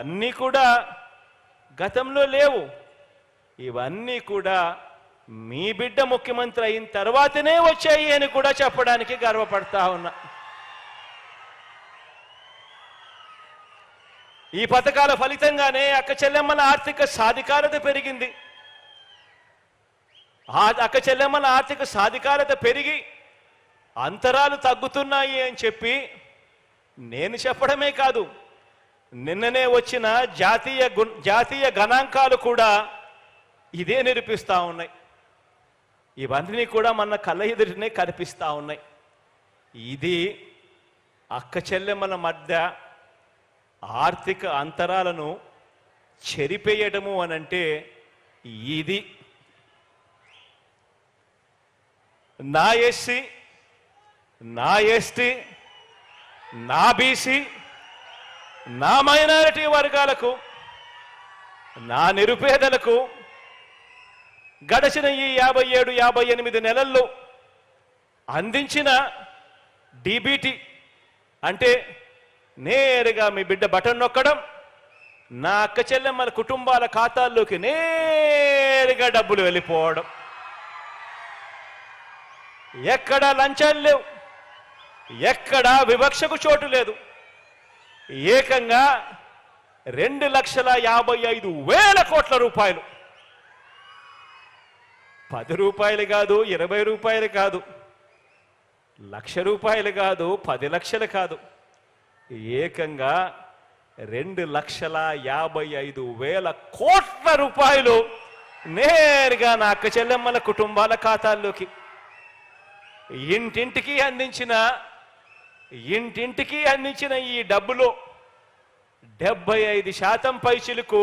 అన్నీ కూడా గతంలో లేవు. ఇవన్నీ కూడా మీ బిడ్డ ముఖ్యమంత్రి అయిన తర్వాతనే వచ్చాయి అని కూడా చెప్పడానికి గర్వపడతా ఉన్నా. ఈ పథకాల ఫలితంగానే అక్క చెల్లెమ్మల ఆర్థిక సాధికారత పెరిగింది. ఆ అక్క చెల్లెమ్మల ఆర్థిక సాధికారత పెరిగి అంతరాలు తగ్గుతున్నాయి అని చెప్పి నేను చెప్పడమే కాదు నిన్ననే వచ్చిన జాతీయ జాతీయ గణాంకాలు కూడా ఇదే నిరూపిస్తా ఉన్నాయి. ఇవన్నీ కూడా మన కళ్ళ ఎదుటినే కనిపిస్తూ ఉన్నాయి. ఇది అక్క చెల్లెమ్మల మధ్య ఆర్థిక అంతరాలను చెరిపేయటము అనంటే ఇది. నా ఎస్సీ నా ఎస్టీ నా బీసీ నా మైనారిటీ వర్గాలకు నా నిరుపేదలకు గడిచిన ఈ యాభై ఏడు యాభై ఎనిమిది నెలల్లో అందించిన డీబీటీ అంటే నేరుగా మీ బిడ్డ బటన్ నొక్కడం నా అక్క చెల్లెమ్మల కుటుంబాల ఖాతాల్లోకి నేరుగా డబ్బులు వెళ్ళిపోవడం. ఎక్కడా లంచాలు లేవు ఎక్కడా వివక్షకు చోటు లేదు. ఏకంగా రెండు లక్షల యాభై ఐదు వేల కోట్ల రూపాయలు. పది రూపాయలు కాదు ఇరవై రూపాయలు కాదు లక్ష రూపాయలు కాదు పది లక్షలు కాదు. ఏకంగా రెండు లక్షల యాభై ఐదు వేల కోట్ల రూపాయలు నేరుగా నా అక్క చెల్లెమ్మల కుటుంబాల ఖాతాల్లోకి ఇంటింటికి అందించిన ఇంటింటికి అందించిన ఈ డబ్బులో డెబ్బై ఐదు శాతం పైచిలకు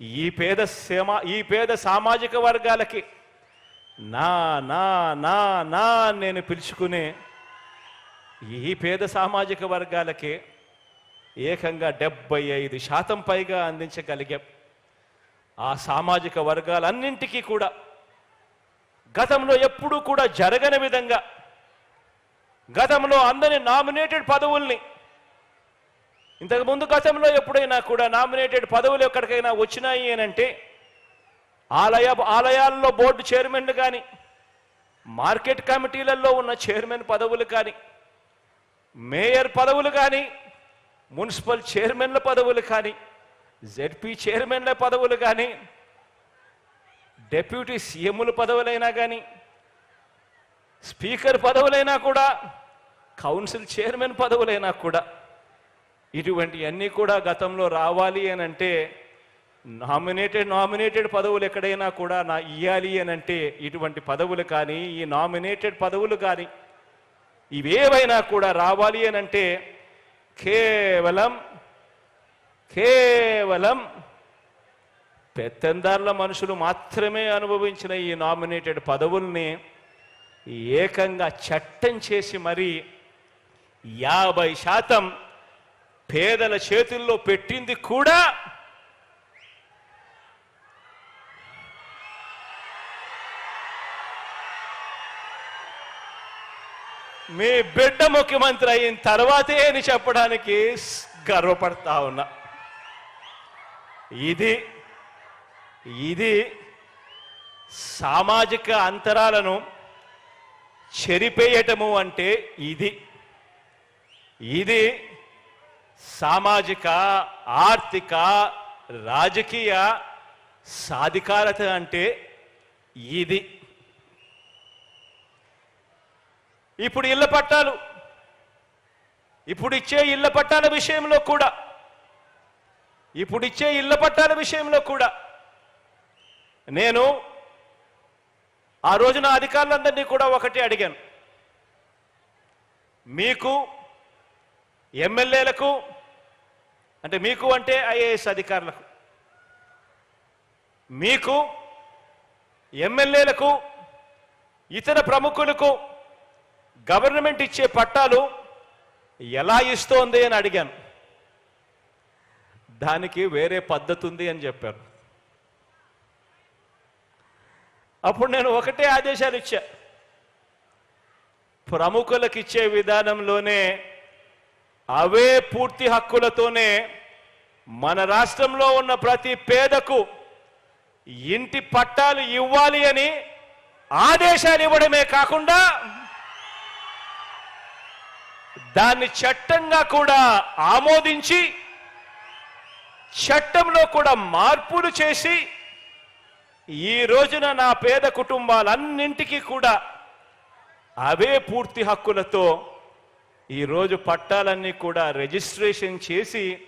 ఈ పేద సమా ఈ పేద సామాజిక వర్గాలకి నా నా నా నా నేను పిలుచుకునే ఈ పేద సామాజిక వర్గాలకి ఏకంగా డెబ్బై ఐదు శాతం పైగా అందించగలిగాం. ఆ సామాజిక వర్గాలన్నింటికీ కూడా గతంలో ఎప్పుడూ కూడా జరగని విధంగా గతంలో అందని నామినేటెడ్ పదవుల్ని. ఇంతకుముందు గతంలో ఎప్పుడైనా కూడా నామినేటెడ్ పదవులు ఎక్కడికైనా వచ్చినాయి అనంటే ఆలయ ఆలయాల్లో బోర్డు చైర్మన్లు కానీ మార్కెట్ కమిటీలలో ఉన్న చైర్మన్ పదవులు కానీ మేయర్ పదవులు కానీ మున్సిపల్ చైర్మన్ల పదవులు కానీ జెడ్పీ చైర్మన్ల పదవులు కానీ డెప్యూటీ సీఎంల పదవులైనా కానీ స్పీకర్ పదవులైనా కూడా కౌన్సిల్ చైర్మన్ పదవులైనా కూడా ఇటువంటివన్నీ కూడా గతంలో రావాలి అని అంటే నామినేటెడ్ నామినేటెడ్ పదవులు ఎక్కడైనా కూడా నా ఇయ్యాలి అని అంటే ఇటువంటి పదవులు కానీ ఈ నామినేటెడ్ పదవులు కానీ ఇవేవైనా కూడా రావాలి అని అంటే కేవలం కేవలం పెత్తందారుల మనుషులు మాత్రమే అనుభవించిన ఈ నామినేటెడ్ పదవుల్ని ఏకంగా చట్టం చేసి మరి యాభై శాతం పేదల చేతుల్లో పెట్టింది కూడా మీ బిడ్డ ముఖ్యమంత్రి అయిన తర్వాతే అని చెప్పడానికి గర్వపడతా ఉన్నా. ఇది ఇది సామాజిక అంతరాలను చెరిపేయటము అంటే ఇది. ఇది సామాజిక ఆర్థిక రాజకీయ సాధికారత అంటే ఇది. ఇప్పుడు ఇళ్ళ పట్టాలు ఇప్పుడు ఇచ్చే ఇళ్ళ పట్టాల విషయంలో కూడా ఇప్పుడు ఇచ్చే ఇళ్ళ పట్టాల విషయంలో కూడా నేను ఆ రోజున అధికారులందరినీ కూడా ఒకటి అడిగాను. మీకు ఎమ్మెల్యేలకు అంటే మీకు అంటే ఐఏఎస్ అధికారులకు మీకు ఎమ్మెల్యేలకు ఇతర ప్రముఖులకు గవర్నమెంట్ ఇచ్చే పట్టాలు ఎలా ఇస్తోంది అని అడిగాను. దానికి వేరే పద్ధతి ఉంది అని చెప్పారు. అప్పుడు నేను ఒకటే ఆదేశాలు ఇచ్చా. ప్రముఖులకు ఇచ్చే విధానంలోనే అవే పూర్తి హక్కులతోనే మన రాష్ట్రంలో ఉన్న ప్రతి పేదకు ఇంటి పట్టాలు ఇవ్వాలి అని ఆదేశాలు ఇవ్వడమే కాకుండా దాన్ని చట్టంగా కూడా ఆమోదించి చట్టంలో కూడా మార్పులు చేసి ఈ రోజున నా పేద కుటుంబాలన్నింటికీ కూడా అవే పూర్తి హక్కులతో ఈరోజు పట్టాలన్నీ కూడా రిజిస్ట్రేషన్ చేసి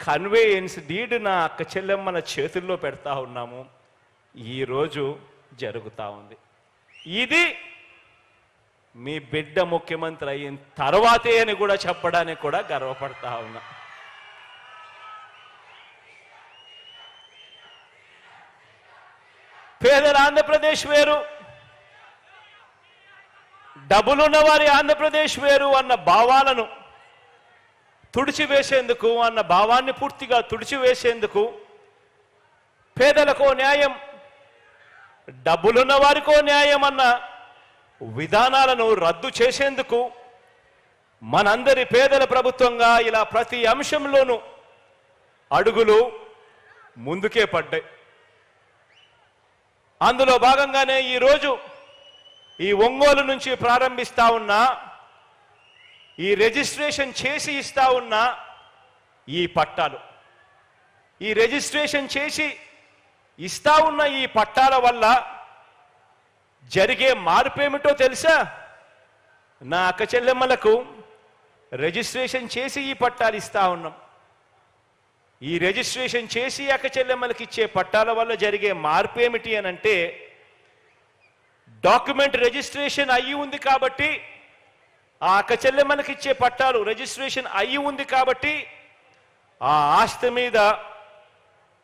కన్వేయన్స్ డీడ్ నా అక్క చెల్లెమ్మల చేతుల్లో పెడతా ఉన్నాము. ఈరోజు జరుగుతూ ఉంది. ఇది మీ బిడ్డ ముఖ్యమంత్రి అయిన తర్వాతే అని కూడా చెప్పడానికి కూడా గర్వపడతా ఉన్నా. పేదల ఆంధ్రప్రదేశ్ వేరు డబ్బులున్న వారి ఆంధ్రప్రదేశ్ వేరు అన్న భావాలను తుడిచివేసేందుకు అన్న భావాన్ని పూర్తిగా తుడిచివేసేందుకు పేదలకో న్యాయం డబ్బులున్న వారికో న్యాయం అన్న విధానాలను రద్దు చేసేందుకు మనందరి పేదల ప్రభుత్వంగా ఇలా ప్రతి అంశంలోనూ అడుగులు ముందుకే పడ్డాయి. అందులో భాగంగానే ఈరోజు ఈ ఒంగోలు నుంచి ప్రారంభిస్తా ఉన్న ఈ రిజిస్ట్రేషన్ చేసి ఇస్తా ఉన్న ఈ పట్టాలు. ఈ రిజిస్ట్రేషన్ చేసి ఇస్తా ఉన్న ఈ పట్టాల వల్ల జరిగే మార్పేమిటో తెలుసా? నా అక్క చెల్లెమ్మలకు రిజిస్ట్రేషన్ చేసి ఈ పట్టాలు ఇస్తా ఉన్నాం. ఈ రిజిస్ట్రేషన్ చేసి అక్క చెల్లెమ్మలకి ఇచ్చే పట్టాల వల్ల జరిగే మార్పు ఏమిటి అని అంటే డాక్యుమెంట్ రిజిస్ట్రేషన్ అయ్యి ఉంది కాబట్టి ఆ అక్కచెల్లెమ్మలకి ఇచ్చే పట్టాలు రిజిస్ట్రేషన్ అయ్యి ఉంది కాబట్టి ఆ ఆస్తి మీద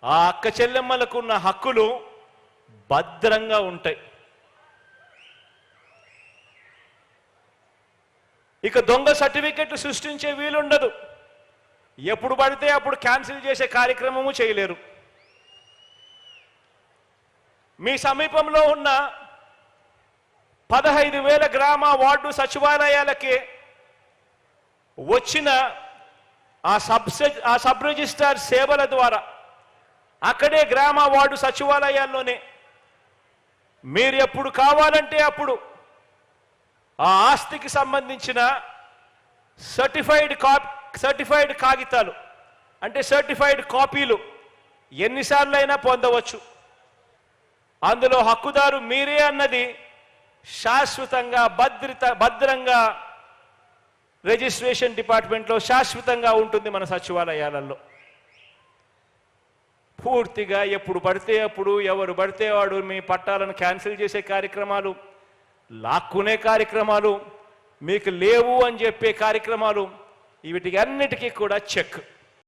ఆ అక్క చెల్లెమ్మలకు ఉన్న హక్కులు భద్రంగా ఉంటాయి. ఇక దొంగ సర్టిఫికెట్లు సృష్టించే వీలుండదు. ఎప్పుడు పడితే అప్పుడు క్యాన్సిల్ చేసే కార్యక్రమము చేయలేరు. మీ సమీపంలో ఉన్న పదహైదు వేల గ్రామ వార్డు సచివాలయాలకి వచ్చిన ఆ సబ్ ఆ సబ్ రిజిస్టార్ సేవల ద్వారా అక్కడే గ్రామ వార్డు సచివాలయాల్లోనే మీరు ఎప్పుడు కావాలంటే అప్పుడు ఆ ఆస్తికి సంబంధించిన సర్టిఫైడ్ కాప్ సర్టిఫైడ్ కాగితాలు అంటే సర్టిఫైడ్ కాపీలు ఎన్నిసార్లు అయినా పొందవచ్చు. అందులో హక్కుదారు మీరే అన్నది శాశ్వతంగా భద్రత భద్రంగా రిజిస్ట్రేషన్ డిపార్ట్మెంట్లో శాశ్వతంగా ఉంటుంది మన సచివాలయాలలో. పూర్తిగా ఎప్పుడు పడితే అప్పుడు ఎవరు పడితే వాడు మీ పట్టాలను క్యాన్సిల్ చేసే కార్యక్రమాలు లాక్కునే కార్యక్రమాలు మీకు లేవు అని చెప్పే కార్యక్రమాలు వీటికి అన్నిటికీ కూడా చెక్.